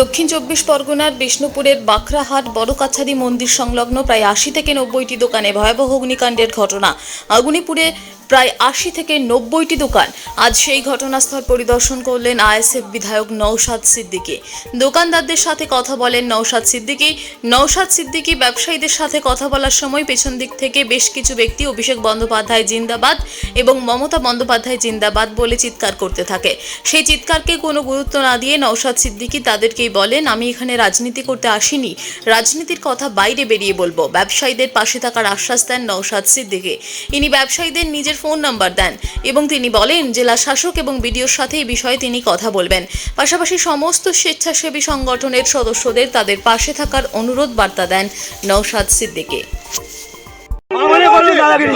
দক্ষিণ চব্বিশ পরগনার বিষ্ণুপুরের বাঁকড়াহাট বড় কাছারি মন্দির সংলগ্ন প্রায় আশি থেকে নব্বইটি দোকানে ভয়াবহ অগ্নিকাণ্ডের ঘটনা। আগুনিপুরে প্রায় আশি থেকে নব্বইটি দোকান আজ সেই ঘটনাস্থল পরিদর্শন করলেন আইএসএফ বিধায়ক নৌশাদ সিদ্দিকী। দোকানদারদের সাথে কথা বলেন নৌশাদ সিদ্দিকী। নৌশাদ সিদ্দিকী ব্যবসায়ীদের সাথে কথা বলার সময় পেছন দিক থেকে বেশ কিছু ব্যক্তি অভিষেক বন্দ্যোপাধ্যায় জিন্দাবাদ এবং মমতা বন্দ্যোপাধ্যায় জিন্দাবাদ বলে চিৎকার করতে থাকে। সেই চিৎকারকে কোনো গুরুত্ব না দিয়ে নৌশাদ সিদ্দিকী তাদেরকেই বলেন, আমি এখানে রাজনীতি করতে আসিনি। রাজনীতির কথা বাইরে বেরিয়ে বলব। ব্যবসায়ীদের পাশে থাকার আশ্বাস দেন নৌশাদ সিদ্দিকী। ইনি ব্যবসায়ীদের নিজের ফোন নাম্বার দেন এবং তিনি বলেন, জেলা শাসক এবং বিডিওর সাথে এই বিষয়ে তিনি কথা বলবেন। পাশাপাশি সমস্ত স্বেচ্ছাসেবী সংগঠনের সদস্যদের তাদের পাশে থাকার অনুরোধ বার্তা দেন নৌশাদ সিদ্দিকী।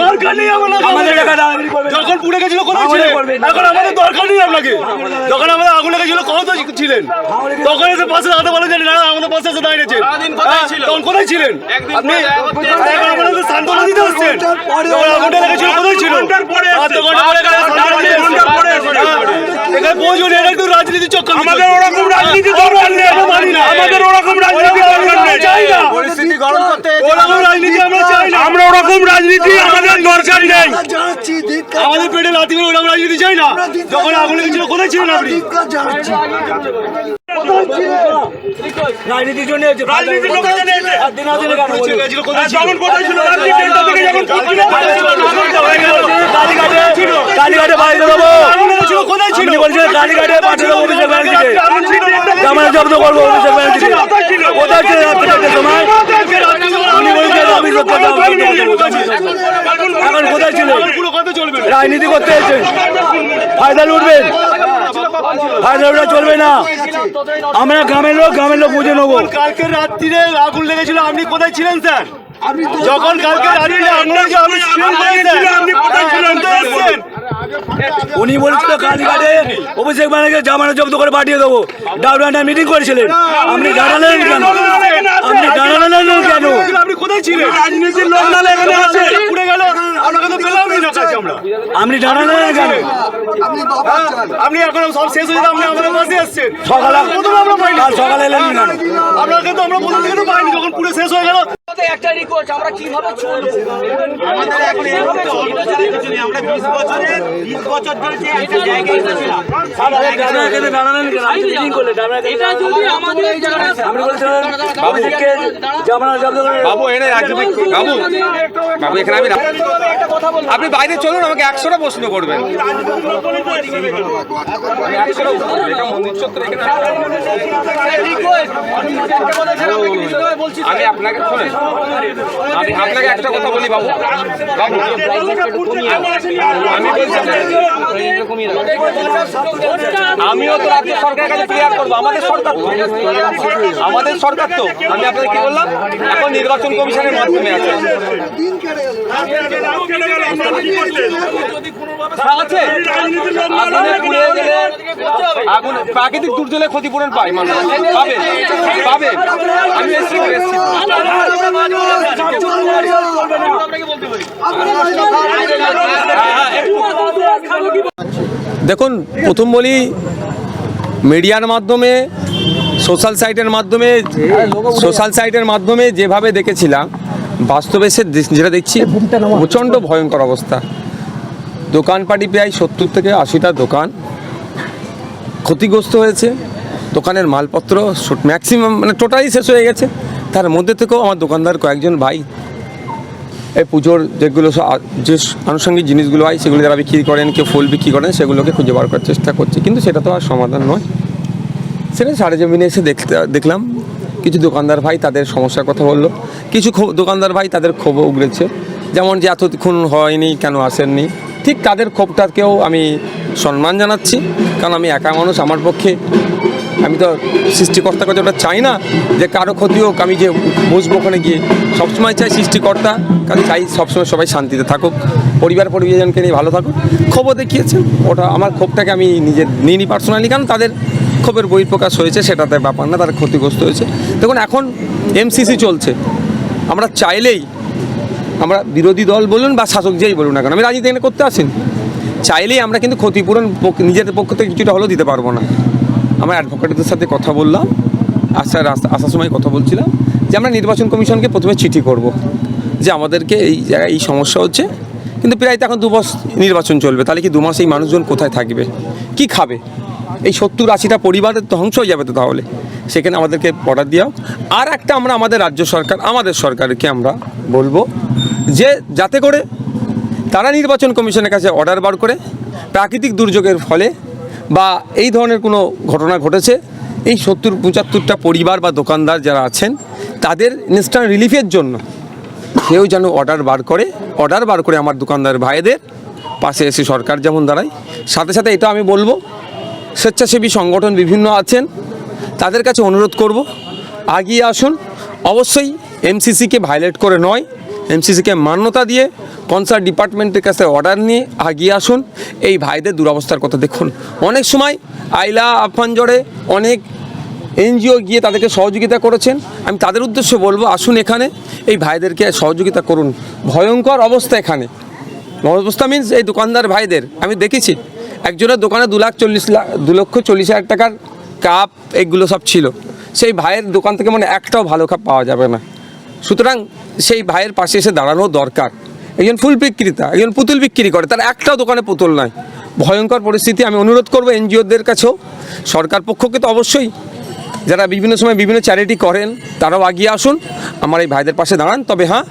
দরকার নেই আমাদের যখন পুড়ে গেছিল কোথায় ছিলেন এখন আমাদের দরকার নেই আপনাকে। যখন আমাদের আগুন লেগেছিল কত ছিলেন? তখন এসে পাশে দাঁড়াতে বলেন যে না আমাদের পাশে এসে দাঁড়িয়েছেন হ্যাঁ, তখন কোথায় ছিলেন? আপনি এখন আমাদের সান্ত্বনা দিতে আসছেন যখন আগুনটা লেগেছিল কোথায় ছিল? এখানে। হ্যাঁ, এখানে প্রয়োজন এটা একটু রাজনীতি চক্কর আমাদের ওরকম রাজনীতি দরকার নেই আমাদের ওরকম রাজনীতি দরকার নেই। চাই না। পরিস্থিতি গরম করতে ওরকম রাজনীতি আমরা চাই না আমরা ওরকম রাজনীতি আমাদের দরকার নেই। আমাদের পেটে লাথি মেরে ওরকম রাজনীতি চাই না। যখন আগুন লেগেছিল কোথায় ছিলেন আপনি? রাজনীতির জন্য রাজনীতির জন্য যখন কোথায় ছিল? কালীঘাটে বাড়িতে দেবো। কোথায় ছিল? বলছেন কালীঘাটে পাঠিয়ে দেবো অভিষেক ব্যানার্জিকে। জামানা জব্দ করব অভিষেক ব্যানার্জিকে। কোথায় ছিল? সময় উনি বলছেন অভিযোগ করতে হবে, এখন কোথায় ছিল রাজনীতি করতে এসেছেন ফায়দা লুটবেন ফায়দা লুটা চলবে না। আমরা গ্রামের লোক গ্রামের লোক বুঝে নেব। কালকে রাত্রিরে আগুন লেগেছিল আপনি কোথায় ছিলেন স্যার? যখন কালকে? উনি বলেছিল কালীঘাটে অভিষেক ব্যানার্জিকে জামানত জব্দ করে পাঠিয়ে দেবো। ডাউডান্ডা মিটিং করেছিলেন। আপনি জানালেন কেন? আপনি জানালেন কেন? আপনি কোথায় ছিলেন? রাজনীতির লোক নালে এখানে আছে পুড়ে গেল আপনাকে তো পেলামই না কাছে আমরা আপনি জানালেন কেন আপনি আপনি এখন সব শেষ হয়ে যাবে আপনি আমাদের পাশে আসছেন সকালে প্রথমে আমরা সকালে এলেন আপনাকে তো আমরা প্রথম থেকে তো পাইনি যখন পুরো শেষ হয়ে একটা রিকোয়েস্ট আমরা কীভাবে চলবো? আমাদের এখন এই মুহূর্তে অন্য কিছু নেই। আমরা বিশ বছরে বিশ বছর ধরে যে একটা জায়গায় এসেছিলাম। আপনি বাইরে চলুন আমাকে একশোটা প্রশ্ন করবেন। আমি আপনাকে শোনেন। আমি আপনাকে একটা কথা বলি বাবু। বাবু, আমি আমিও তো রাজ্য সরকারের কাছে ক্লিয়ার করব। আমাদের সরকার তো। আমাদের সরকার তো। আমি আপনাকে কি বললাম? এখন নির্বাচন কমিশনের মাধ্যমে আছে। আছে। আগুনে প্রাকৃতিক দুর্যোগে ক্ষতিপূরণ পায় মানুষ। পাবে। পাবে। আমি এসছি। দেখুন প্রথম বলি মিডিয়ার মাধ্যমে সোশ্যাল সাইটের মাধ্যমে সোশ্যাল সাইটের মাধ্যমে যেভাবে দেখেছিলাম বাস্তবে সে যেটা দেখছি প্রচণ্ড ভয়ঙ্কর অবস্থা। দোকানপাটি প্রায় সত্তর থেকে আশিটা দোকান ক্ষতিগ্রস্ত হয়েছে। দোকানের মালপত্র ম্যাক্সিমাম মানে টোটালি শেষ হয়ে গেছে। তার মধ্যে থেকেও আমার দোকানদার কয়েকজন ভাই, এই পুজোর যেগুলো যে আনুষঙ্গিক জিনিসগুলো হয়, সেগুলো যারা বিক্রি করেন, কেউ ফুল বিক্রি করেন, সেগুলোকে খুঁজে বার করার চেষ্টা করছে। কিন্তু সেটা তো আর সমাধান নয়। সেটা সাড়ে জমিনে এসে দেখতে দেখলাম, কিছু দোকানদার ভাই তাদের সমস্যার কথা বলল, কিছু দোকানদার ভাই তাদের ক্ষোভ উগড়েছে। যেমন যে এতক্ষণ হয়নি, কেন আসেননি? ঠিক তাদের ক্ষোভটাকেও আমি সম্মান জানাচ্ছি, কারণ আমি একা মানুষ, আমার পক্ষে আমি তো সৃষ্টিকর্তার কাছে ওটা চাই না যে কারও ক্ষতি হোক, আমি যে বসবো ওখানে গিয়ে। সবসময় চাই সৃষ্টিকর্তা, কারণ চাই সবসময় সবাই শান্তিতে থাকুক, পরিবার পরিজনকে নিয়ে ভালো থাকুক। ক্ষোভও দেখিয়েছেন, ওটা আমার ক্ষোভটাকে আমি নিজে নিয়ে নিই পার্সোনালি কারণ তাদের ক্ষোভের বহিঃপ্রকাশ হয়েছে, সেটাতে ব্যাপার না, তারা ক্ষতিগ্রস্ত হয়েছে। দেখুন, এখন এমসিসি চলছে। আমরা চাইলেই, আমরা বিরোধী দল বলুন বা শাসক যেই বলুন না কেন, আমি রাজনীতি এখানে করতে আসেন। চাইলেই আমরা কিন্তু ক্ষতিপূরণ নিজেদের পক্ষ থেকে কিছুটা হলেও দিতে পারব না। আমরা অ্যাডভোকেটদের সাথে কথা বললাম, আসার আসার সময় কথা বলছিলাম যে আমরা নির্বাচন কমিশনকে প্রথমে চিঠি করব, যে আমাদেরকে এই জায়গায় এই সমস্যা হচ্ছে, কিন্তু প্রায় তো এখন দু মাস নির্বাচন চলবে, তাহলে কি দু মাস এই মানুষজন কোথায় থাকবে? কি খাবে? এই সত্তর আশিটা পরিবারের ধ্বংস হয়ে যাবে তো তাহলে? সেখানে আমাদেরকে অর্ডার দেওয়া আর একটা আমরা আমাদের রাজ্য সরকার, আমাদের সরকারকে আমরা বলব যে যাতে করে তারা নির্বাচন কমিশনের কাছে অর্ডার বার করে, প্রাকৃতিক দুর্যোগের ফলে বা এই ধরনের কোনো ঘটনা ঘটেছে? এই সত্তর, পঁচাত্তরটা পরিবার বা দোকানদার যারা আছেন, তাদের ইনস্ট্যান্ট রিলিফের জন্য কেউ যেন অর্ডার বার করে অর্ডার বার করে আমার দোকানদার ভাইদের পাশে এসে সরকার যেমন দাঁড়ায়। সাথে সাথে এটা আমি বলব, স্বেচ্ছাসেবী সংগঠন বিভিন্ন আছেন, তাদের কাছে অনুরোধ করব, আগিয়ে আসুন। অবশ্যই এমসিসিকে ভায়োলেট করে নয় এমসিসিকে মান্যতা দিয়ে কনসার্ট ডিপার্টমেন্টের কাছে অর্ডার নিয়ে আগিয়ে আসুন। এই ভাইদের দুরবস্থার কথা দেখুন। অনেক সময় আইলা আফান জড়ে অনেক এনজিও গিয়ে তাদেরকে সহযোগিতা করেছেন। আমি তাদের উদ্দেশ্যে বলব, আসুন এখানে। এই ভাইদেরকে সহযোগিতা করুন। ভয়ঙ্কর অবস্থা এখানে। অবস্থা মিনস এই দোকানদার ভাইদের। আমি দেখেছি, একজনের দোকানে দু লাখ চল্লিশ লাখ দু লক্ষ চল্লিশ হাজার টাকার কাপ এগুলো সব ছিল। সেই ভাইয়ের দোকান থেকে মানে একটাও ভালো কাপ পাওয়া যাবে না। সুতরাং সেই ভাইয়ের পাশে এসে দাঁড়ানো দরকার। একজন ফুল বিক্রেতা, একজন পুতুল বিক্রি করে, তার একটাও দোকানে পুতুল নয় ভয়ঙ্কর পরিস্থিতি, আমি অনুরোধ করব এনজিওদের কাছেও, সরকার পক্ষকে তো অবশ্যই, যারা বিভিন্ন সময় বিভিন্ন চ্যারিটি করেন, তারাও আগিয়ে আসুন, আমার এই ভাইদের পাশে দাঁড়ান। তবে হ্যাঁ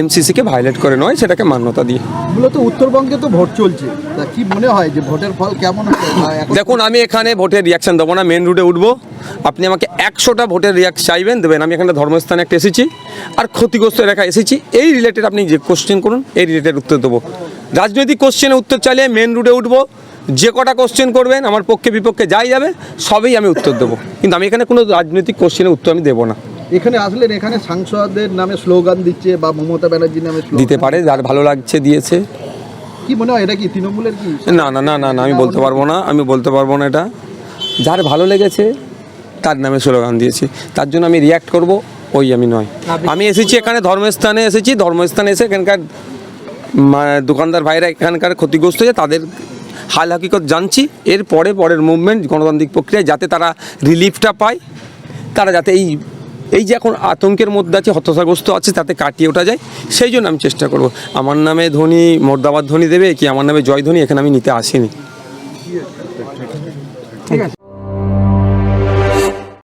এমসিসিকে ভায়োলেট করে নয় সেটাকে মান্যতা দিয়ে। মূলত উত্তরবঙ্গে তো ভোট চলছে। তা কি মনে হয় যে ভোটের ফল কেমন হবে? দেখুন আমি এখানে ভোটের রিয়াকশন দেবো না মেন রুটে উঠবো। আপনি আমাকে একশোটা ভোটের রিয়াক্ট চাইবেন দেবেন। আমি এখানে ধর্মস্থানে একটা এসেছি আর ক্ষতিগ্রস্ত এলাকা এসেছি। এই রিলেটেড আপনি যে কোশ্চেন করুন এই রিলেটেড উত্তর দেবো। রাজনৈতিক কোশ্চেনে উত্তর চাইলে মেন রুটে উঠবো। যে কটা কোশ্চেন করবেন আমার পক্ষে বিপক্ষে যাই যাবে সবই আমি উত্তর দেবো। কিন্তু আমি এখানে কোনো রাজনৈতিক কোশ্চেনের উত্তর আমি দেবো না। এখানে আসলেন এখানে সাংসদদের নামে স্লোগান দিচ্ছে বা মমতা ব্যানার্জির নামে দিতে পারে যার ভালো লাগছে দিয়েছে। কি মনে হয় এটা কি তৃণমূলের কি? না না না না না আমি বলতে পারব না আমি বলতে পারব না এটা। যার ভালো লেগেছে তার নামে স্লোগান দিয়েছি। তার জন্য আমি রিয়াক্ট করব ওই আমি নয়। আমি এসেছি এখানে ধর্মস্থানে এসেছি ধর্মস্থানে এসে এখানকার দোকানদার ভাইরা এখানকার ক্ষতিগ্রস্ত হয়ে তাদের হাল হাকিকত জানছি। এর পরে পরের মুভমেন্ট গণতান্ত্রিক প্রক্রিয়ায় যাতে তারা রিলিফটা পায় তারা যাতে এই এই যে এখন আতঙ্কের মধ্যে আছে, হতাশাগ্রস্ত আছে, তাতে কাটিয়ে ওঠা যায়, সেই জন্য আমি চেষ্টা করব। আমার নামে ধ্বনি মোর্দাবাদ ধ্বনি দেবে, কি আমার নামে জয় ধ্বনি এখানে আমি নিতে আসিনি। ঠিক আছে।